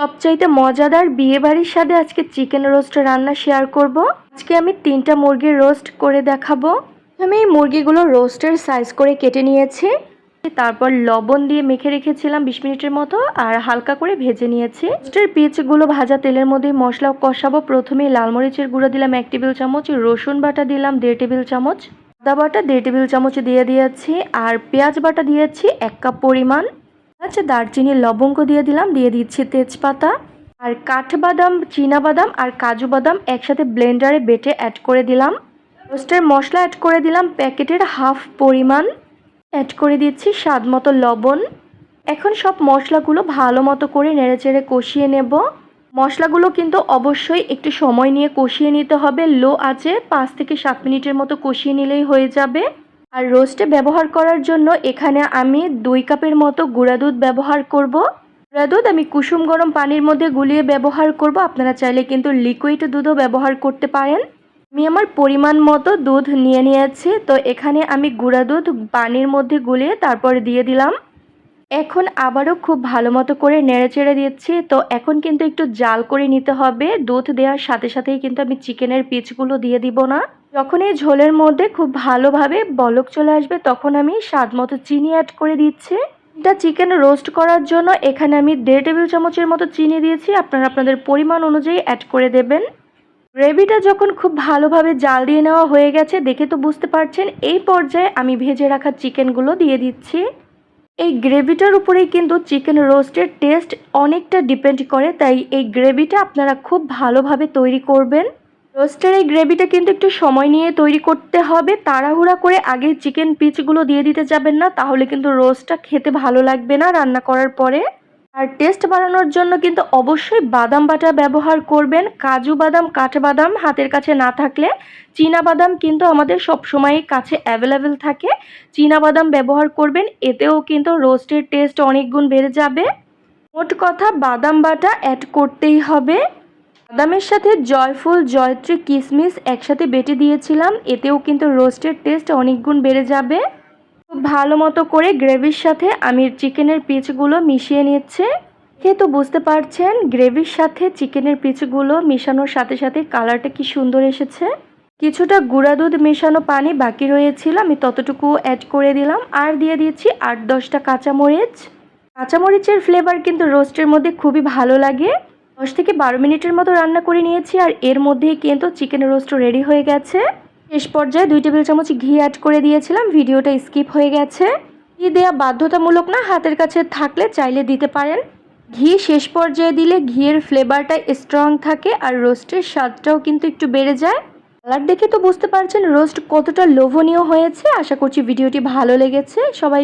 সবচাইতে মজাদার বিয়ে বাড়ির স্বাদে আজকে চিকেন রোস্ট রান্না শেয়ার করব। আজকে আমি তিনটা মুরগির রোস্ট করে দেখাবো। আমি এই মুরগিগুলো রোস্টের সাইজ করে কেটে নিয়েছি। তারপর লবণ দিয়ে মেখে রেখেছিলাম বিশ মিনিটের মতো আর হালকা করে ভেজে নিয়েছি। রোস্টের পিচগুলো ভাজা তেলের মধ্যে মশলা কষাবো। প্রথমে লাল মরিচের গুঁড়ো দিলাম এক টেবিল চামচ, রসুন বাটা দিলাম দেড় টেবিল চামচ, আদা বাটা দেড় টেবিল চামচ দিয়ে দিয়েছি আর পেঁয়াজ বাটা দিয়েছি এক কাপ পরিমাণ। আচ্ছা দারচিনি লবঙ্গ দিয়ে দিলাম, দিয়ে দিচ্ছি তেজপাতা আর কাঠবাদাম বাদাম আর কাজু বাদাম একসাথে ব্লেন্ডারে বেটে অ্যাড করে দিলাম। রোস্টের মশলা অ্যাড করে দিলাম, প্যাকেটের হাফ পরিমাণ। অ্যাড করে দিচ্ছি স্বাদ মতো লবণ। এখন সব মশলাগুলো ভালো মতো করে নেড়েচেড়ে কষিয়ে নেব। মশলাগুলো কিন্তু অবশ্যই একটু সময় নিয়ে কষিয়ে নিতে হবে। লো আছে পাঁচ থেকে সাত মিনিটের মতো কষিয়ে নিলেই হয়ে যাবে। আর রোস্টে ব্যবহার করার জন্য এখানে আমি দুই কাপের মতো গুঁড়া দুধ ব্যবহার করব। গুঁড়া দুধ আমি কুসুম গরম পানির মধ্যে গুলিয়ে ব্যবহার করব। আপনারা চাইলে কিন্তু লিকুইড দুধও ব্যবহার করতে পারেন। আমি আমার পরিমাণ মতো দুধ নিয়ে নিয়েছি। তো এখানে আমি গুঁড়া দুধ পানির মধ্যে গুলিয়ে তারপর দিয়ে দিলাম। এখন আবারও খুব ভালো মতো করে নেড়ে চেড়ে দিচ্ছি। তো এখন কিন্তু একটু জাল করে নিতে হবে। দুধ দেওয়ার সাথে সাথেই কিন্তু আমি চিকেনের পিচগুলো দিয়ে দিব না। যখন এই ঝোলের মধ্যে খুব ভালোভাবে বলক চলে আসবে, তখন আমি স্বাদ মতো চিনি অ্যাড করে দিচ্ছি। এটা চিকেন রোস্ট করার জন্য এখানে আমি দেড় টেবিল চামচের মতো চিনি দিয়েছি। আপনারা আপনাদের পরিমাণ অনুযায়ী অ্যাড করে দেবেন। গ্রেভিটা যখন খুব ভালোভাবে জাল দিয়ে নেওয়া হয়ে গেছে, দেখে তো বুঝতে পারছেন, এই পর্যায়ে আমি ভেজে রাখা চিকেনগুলো দিয়ে দিচ্ছি। এই গ্রেভিটার উপরেই কিন্তু চিকেন রোস্টের টেস্ট অনেকটা ডিপেন্ড করে, তাই এই গ্রেভিটা আপনারা খুব ভালোভাবে তৈরি করবেন। রোস্টের এই গ্রেভিটা কিন্তু একটু সময় নিয়ে তৈরি করতে হবে। তাড়াহুড়া করে আগে চিকেন পিচগুলো দিয়ে দিতে যাবেন না, তাহলে কিন্তু রোস্টটা খেতে ভালো লাগবে না রান্না করার পরে। আর টেস্ট বাড়ানোর জন্য কিন্তু অবশ্যই বাদাম বাটা ব্যবহার করবেন। কাজু বাদাম কাঠবাদাম হাতের কাছে না থাকলে। চীনা বাদাম কিন্তু আমাদের সবসময় কাছে অ্যাভেলেবেল থাকে। চীনা বাদাম ব্যবহার করবেন, এতেও কিন্তু রোস্টের টেস্ট অনেক গুণ বেড়ে যাবে। মোট কথা বাদাম বাটা অ্যাড করতেই হবে। বাদামের সাথে জয়ফুল, জয়ত্রী কিশমিশ একসাথে বেটে দিয়েছিলাম। এতেও কিন্তু রোস্টের টেস্ট অনেক গুণ বেড়ে যাবে। খুব ভালো মতো করে গ্রেভির সাথে আমি চিকেনের পিচগুলো মিশিয়ে নিচ্ছে। খেয়ে তো বুঝতে পারছেন, গ্রেভির সাথে চিকেনের পিচগুলো মেশানোর সাথে সাথে কালারটা কি সুন্দর এসেছে। কিছুটা গুঁড়া দুধ মেশানো পানি বাকি রয়েছিল, আমি ততটুকু অ্যাড করে দিলাম। আর দিয়ে দিয়েছি আট দশটা কাঁচামরিচ। কাঁচামরিচের ফ্লেভার কিন্তু রোস্টের মধ্যে খুবই ভালো লাগে। দশ থেকে বারো মিনিটের মতো রান্না করে নিয়েছি আর এর মধ্যেই কিন্তু চিকেন রোস্ট রেডি হয়ে গেছে। শেষ পর্যায়ে দুই টেবিল চামচ ঘি অ্যাড করে দিয়েছিলাম, ভিডিওটা স্কিপ হয়ে গেছে। ঘি দেওয়া বাধ্যতামূলক না, হাতের কাছে থাকলে চাইলে দিতে পারেন। ঘি শেষ পর্যায়ে দিলে ঘিয়ের ফ্লেভারটা স্ট্রং থাকে আর রোস্টের স্বাদটাও কিন্তু একটু বেড়ে যায়। কালার দেখে তো বুঝতে পারছেন, রোস্ট কতটা লোভনীয় হয়েছে। আশা করছি ভিডিওটি ভালো লেগেছে। সবাই